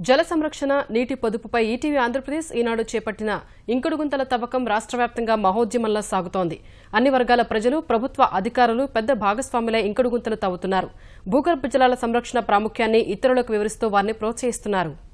జల సంరక్షణ నీటి పొదుపుపై ఈటీవీ ఆంధ్రప్రదేశ్ ఈనాడు చేపట్టిన ఇంకుడుగుంతల తవ్వకం రాష్ట్ర వ్యాప్తంగా మహోద్యమంలా సాగుతోంది. అన్ని వర్గాల ప్రజలు ప్రభుత్వ అధికారులు పెద్ద భాగస్వాములై ఇంకుడుగుంతలు తవ్వుతున్నారు. భూగర్భ జలాల సంరక్షణ ప్రాముఖ్యాన్ని ఇతరులకు వివరిస్తూ వారిని ప్రోత్సహిస్తున్నారు.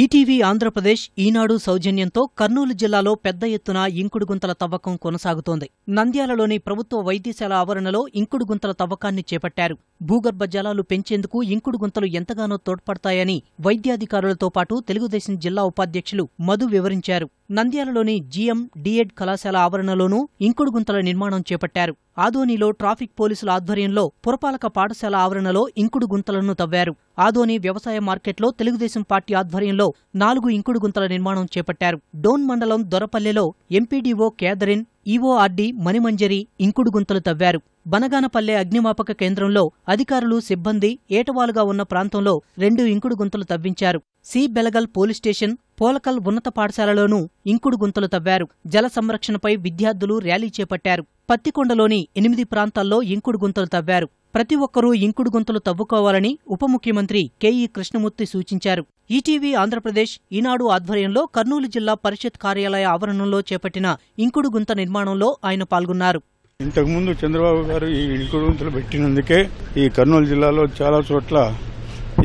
ఈటీవీ ఆంధ్రప్రదేశ్ ఈనాడు సౌజన్యంతో కర్నూలు జిల్లాలో పెద్ద ఎత్తున ఇంకుడు గుంతల తవ్వకం కొనసాగుతోంది. నంద్యాలలోని ప్రభుత్వ వైద్యశాల ఆవరణలో ఇంకుడు గుంతల తవ్వకాన్ని చేపట్టారు. భూగర్భ జలాలు పెంచేందుకు ఇంకుడు గుంతలు ఎంతగానో తోడ్పడతాయని వైద్యాధికారులతో పాటు తెలుగుదేశం జిల్లా ఉపాధ్యక్షులు మధు వివరించారు. నంద్యాలలోని జీఎం డిఎడ్ కళాశాల ఆవరణలోనూ ఇంకుడు గుంతల నిర్మాణం చేపట్టారు. ఆదోనిలో ట్రాఫిక్ పోలీసుల ఆధ్వర్యంలో పురపాలక పాఠశాల ఆవరణలో ఇంకుడు గుంతలను తవ్వారు. ఆదోని వ్యవసాయ మార్కెట్లో తెలుగుదేశం పార్టీ ఆధ్వర్యంలో నాలుగు ఇంకుడు గుంతల నిర్మాణం చేపట్టారు. డోన్ మండలం దొరపల్లెలో ఎంపీడీఓ కేదరిన్ ఈవోఆర్డీ మణిమంజరి ఇంకుడు గుంతలు తవ్వారు. బనగానపల్లె అగ్నిమాపక కేంద్రంలో అధికారులు సిబ్బంది ఏటవాలుగా ఉన్న ప్రాంతంలో రెండు ఇంకుడు గుంతలు తవ్వించారు. C Belagal police station Polakal ఉన్నత పాఠశాలలోనూ ఇంకుడు గుంతలు తవ్వారు. జల సంరక్షణపై విద్యార్థులు ర్యాలీ చేపట్టారు. పత్తికొండలోని ఎనిమిది ప్రాంతాల్లో ఇంకుడు గుంతలు తవ్వారు. ప్రతి ఒక్కరూ ఇంకుడు గుంతలు తవ్వుకోవాలని ఉప ముఖ్యమంత్రి కెఈ కృష్ణమూర్తి సూచించారు. ఈటీవీ ఆంధ్రప్రదేశ్ ఈనాడు ఆధ్వర్యంలో కర్నూలు జిల్లా పరిషత్ కార్యాలయ ఆవరణంలో చేపట్టిన ఇంకుడు గుంత నిర్మాణంలో ఆయన పాల్గొన్నారు. ఇంతకుముందు చంద్రబాబు గారు ఈ ఇంకుడు గుంతలు పెట్టినందుకే ఈ కర్నూలు జిల్లాలో చాలా చోట్ల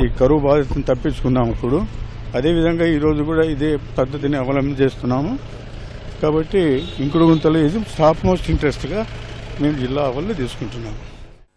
ఈ కరువు బాధితులను తప్పించుకున్నాం ఇప్పుడు. అదేవిధంగా ఈరోజు కూడా ఇదే పద్ధతిని అవలంబిస్తున్నాము కాబట్టి ఇంకుడు గుంతలు ఇది టాప్ మోస్ట్ ఇంట్రెస్ట్గా మేము జిల్లా వాళ్ళు తీసుకుంటున్నాము.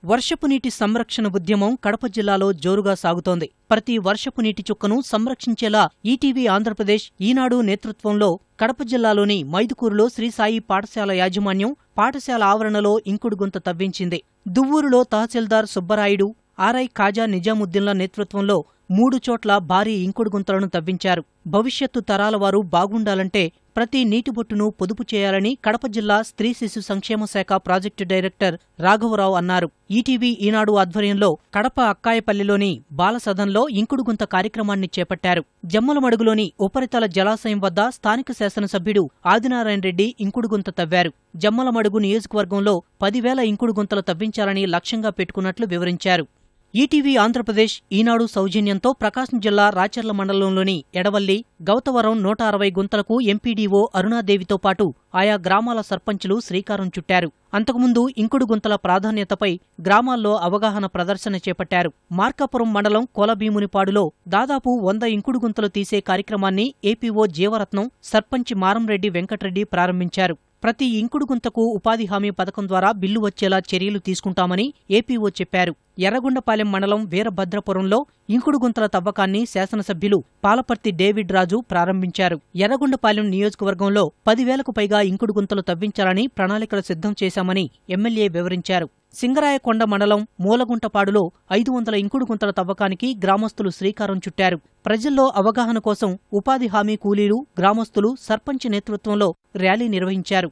వర్షపు నీటి సంరక్షణ ఉద్యమం కడప జిల్లాలో జోరుగా సాగుతోంది. ప్రతి వర్షపు నీటి చుక్కను సంరక్షించేలా ఈటీవీ ఆంధ్రప్రదేశ్ ఈనాడు నేతృత్వంలో కడప జిల్లాలోని మైదుకూరులో శ్రీసాయి పాఠశాల యాజమాన్యం పాఠశాల ఆవరణలో ఇంకుడు గుంత తవ్వించింది. దువ్వూరులో తహసీల్దార్ సుబ్బరాయుడు ఆర్ఐ ఖాజా నిజాముద్దీన్ల నేతృత్వంలో మూడు చోట్ల భారీ ఇంకుడు గుంతలను తవ్వించారు. భవిష్యత్తు తరాల వారు బాగుండాలంటే ప్రతి నీటిబొట్టును పొదుపు చేయాలని కడప జిల్లా స్త్రీ శిశు సంక్షేమ శాఖ ప్రాజెక్టు డైరెక్టర్ రాఘవరావు అన్నారు. ఈటీవీ ఈనాడు ఆధ్వర్యంలో కడప అక్కాయపల్లిలోని బాలసదన్లో ఇంకుడుగుంత కార్యక్రమాన్ని చేపట్టారు. జమ్మలమడుగులోని ఉపరితల జలాశయం వద్ద స్థానిక శాసనసభ్యుడు ఆదినారాయణ రెడ్డి ఇంకుడుగుంత తవ్వారు. జమ్మలమడుగు నియోజకవర్గంలో పదివేల ఇంకుడు గుంతలు తవ్వించాలని లక్ష్యంగా పెట్టుకున్నట్లు వివరించారు. ఈటీవీ ఆంధ్రప్రదేశ్ ఈనాడు సౌజన్యంతో ప్రకాశం జిల్లా రాచర్ల మండలంలోని ఎడవల్లి గౌతవరం నూట అరవై గుంతలకు ఎంపీడీఓ అరుణాదేవితో పాటు ఆయా గ్రామాల సర్పంచులు శ్రీకారం చుట్టారు. అంతకుముందు ఇంకుడు గుంతల ప్రాధాన్యతపై గ్రామాల్లో అవగాహన ప్రదర్శన చేపట్టారు. మార్కాపురం మండలం కొలభీమునిపాడులో దాదాపు వంద ఇంకుడు గుంతలు తీసే కార్యక్రమాన్ని ఏపీఓ జీవరత్నం సర్పంచ్ మారంరెడ్డి వెంకటరెడ్డి ప్రారంభించారు. ప్రతి ఇంకుడు గుంతకు ఉపాధి హామీ పథకం ద్వారా బిల్లు వచ్చేలా చర్యలు తీసుకుంటామని ఏపీఓ చెప్పారు. ఎర్రగొండపాలెం మండలం వీరభద్రపురంలో ఇంకుడు గుంతల తవ్వకాన్ని శాసనసభ్యులు పాలపర్తి డేవిడ్ రాజు ప్రారంభించారు. ఎర్రగొండపాలెం నియోజకవర్గంలో పదివేలకు పైగా ఇంకుడు గుంతలు తవ్వించాలని ప్రణాళికలు సిద్ధం చేశామని ఎమ్మెల్యే వివరించారు. సింగరాయకొండ మండలం మూలగుంటపాడులో ఐదు వందల ఇంకుడు గుంతల తవ్వకానికి గ్రామస్తులు శ్రీకారం చుట్టారు. ప్రజల్లో అవగాహన కోసం ఉపాధి హామీ కూలీలు గ్రామస్తులు సర్పంచ్ నేతృత్వంలో ర్యాలీ నిర్వహించారు.